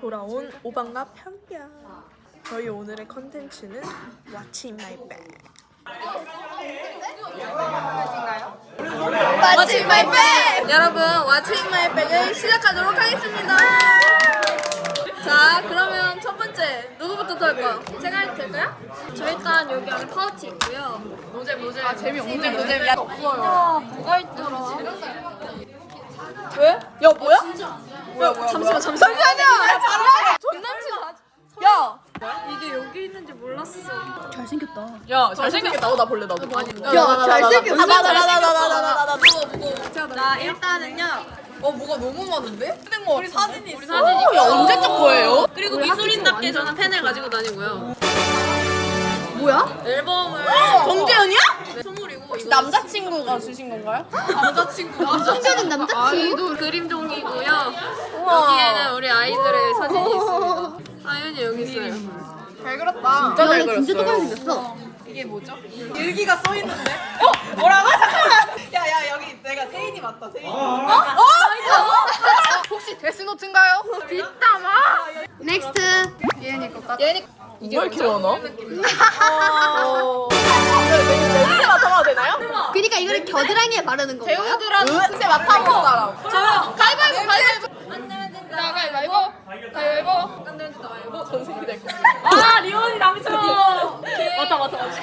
돌아온 오방과 편비야. 저희 오늘의 컨텐츠는 What's in my bag. What's in my bag? 여러분, What's in my bag을 시작하도록 하겠습니다. 자, 그러면 첫 번째 누구부터 털까요? 제가 해도 될까요? 저 일단 여기 안에 파우치 있고요. 노잼 노잼. 아 재미없는 노잼. 야 없어요. 아, 뭐가 있더라? 왜? 야 뭐야? 뭐야 뭐야? 잠시만 잠시만. 잠시만요. 몰랐어. 야 잘생겼다. 어, 나 볼래 나도. 아니. 야, 잘생겼어. 나나나나나나나나. 나 일단은요. 어 뭐가 너무 많은데? 근데 뭐 사진이 있어. 사진이 야 언제적 거예요? 그리고 미술인답게 저는 펜을 가지고 다니고요. 뭐야? 앨범을 정재현이야? 네, 선물이고 이거 남자친구가 주신 건가요? 남자친구 성재는 남자친구. 그림 종이고요. 여기에는 우리 아이들의 사진이 있습니다. 아연이 여기 있어요. 잘 그렸다. 진짜 잘 진짜 똑같이. 생겼어. 이게 뭐죠? 일기가 써 있는데? 어? 뭐라고? 잠깐만. 야야 여기 내가 세인이 맞다. 세인. 어? 어? 혹시 데스노트인가요? 넥스트. 이게 왜 이렇게 많아? 어... 냄새 맡아봐도 되나요? 그러니까 이거를 겨드랑이에 바르는 건가요? 배우들한테 냄새 맡아볼 사람. 저요. 가위바위보 가위바위보. 안 내면 된다. 나 가위바위보. 가위바위보. 안 내면 된다. 말고. 전생이 될 거. 아 리온이 남처럼. 맞다 맞다 맞다.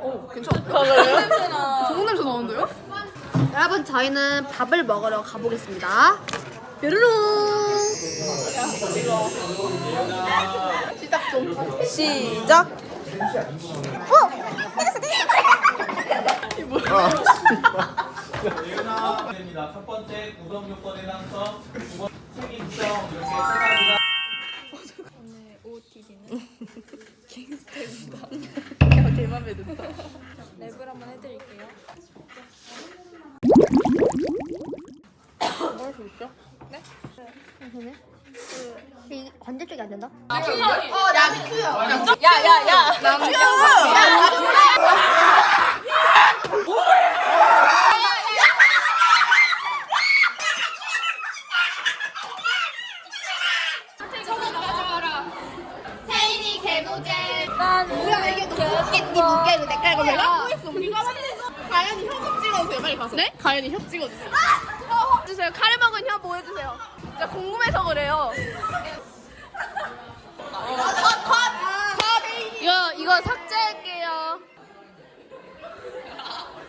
오 괜찮아. 좋은 냄새 나는데요? 여러분 저희는 밥을 먹으러 가보겠습니다. 뾰루룽. 시작 좀. 시작. 됩니다. 첫 번째 구성 요건의 당첨, 두 번째 책임성 이렇게 세 가지가 갱스티비는 갱스테입니다. 야, 대만에 든다. 랩을 한번 해드릴게요. 뭐 먹을 수 있죠? 네? 괜찮네. 근데 이 관절 쪽이 안 된다. 아, 어, 남큐요. 야야야. 남큐. 야, 남큐. 가연이 혀좀 찍어주세요. 빨리 가서. 네? 가연이 혀 찍어주세요. 아! 혀 주세요. 카레 먹은 혀 보여주세요. 진짜 궁금해서 그래요. 이거 이거 삭제할게요.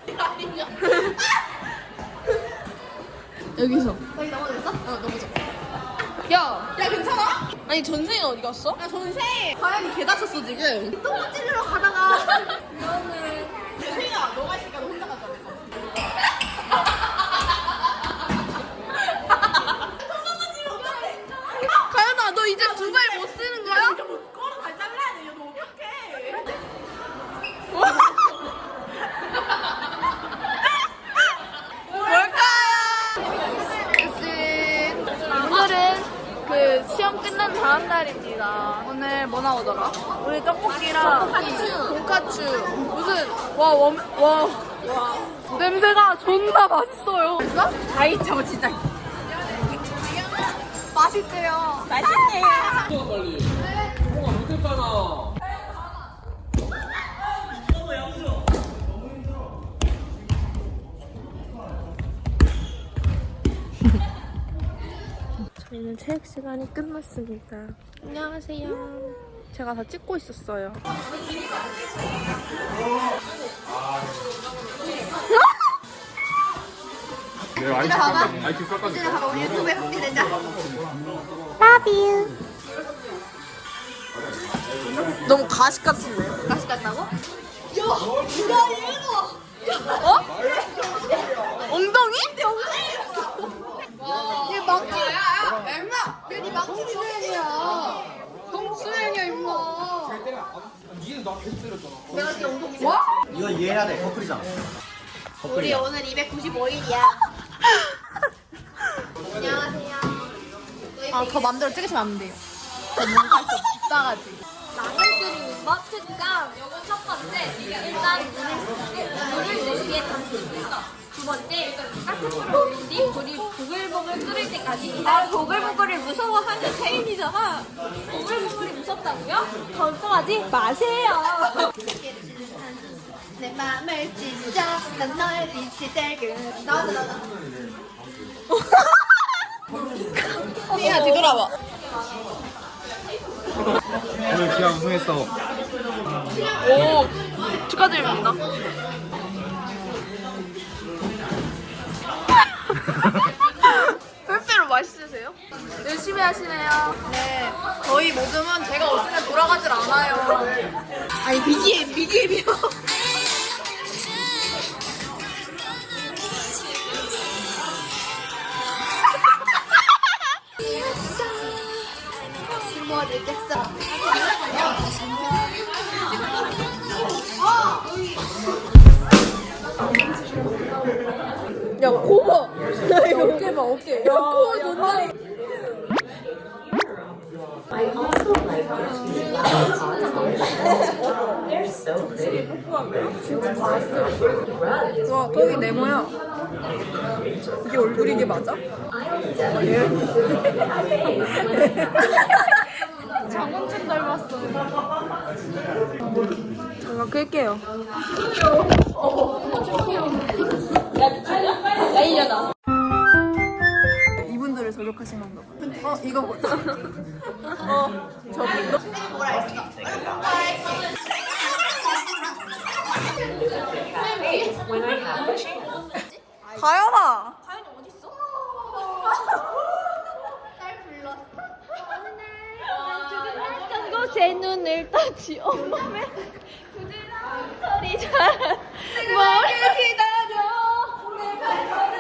여기서. 거기 넘어졌어? 야, 야 괜찮아? 아니 전생이 어디 갔어? 야 전생. 가연이 개 다쳤어 지금. 똥 찌르러 가다가 생이야, 너가 있으니까 너 혼자 가 그 시험 끝난 다음 날입니다. 오늘 뭐 나오더라? 우리 떡볶이랑 돈까츠 무슨 와 원, 와, 와 냄새가 존나 맛있어요. 맛있어? 다 있죠 진짜. 맛있대요. 맛있대요. 빨리. 뭐가 못했잖아. 저희는 체육 시간이 끝났습니다. 안녕하세요. 제가 다 찍고 있었어요. 네, 아이큐 깎아줘. 아이큐 깎아줘. 봐봐 우리 유튜브에 확대되자. 너무 가식 같은데? 다시 갔다고? 어? 엉덩이? 얘 망치. 엠마. 얘네 망치 수행이야. 수행이야 임마. 니는 나 계속 때렸잖아. 내가 네 엉덩이. 이건 이해해야 돼. 커플이잖아. 우리 오늘 295일이야. 안녕하세요. 아, 더 맘대로 찍으시면 안 돼요. 저 뭔가 좀 비싸가지고. 라면 끓이는 법 특강. 요거 첫 번째. 일단 물을 물을 냄비에 담습니다. 두 번째 가스불을 올린 뒤 불이 보글보글 끓을 때까지 기다려 보글보글을 무서워 하는 태인이잖아. 보물보물이 무섭다고요? 걱정하지 마세요. 내 맘을 찢어 난 너의 빛이 되길 나온다 나온다 야 뒤돌아봐. 오늘 기아 우승했어. 오 축하드립니다. 빼빼로 맛있으세요? 열심히 하시네요. 네. 저희 모듬은 제가 없으면 돌아가질 않아요. 아니 BGM BGM이요. 모르겠어 야 고마. 야 이거 어깨 봐 어깨. 야코 존나. 와 거기 네모야. 이게 얼굴 이게 맞아? 장원준 닮았어. 잠깐 끌게요. 이분들을 저격하신 건가 봐. 어, 이거 뭐죠? 어, 저분도? 가연아! 가연이 어딨어? 날 불렀어 낯선 곳에 눈을 떠지 온몸에 부드러운 털이 자란 머리 기다 Oh,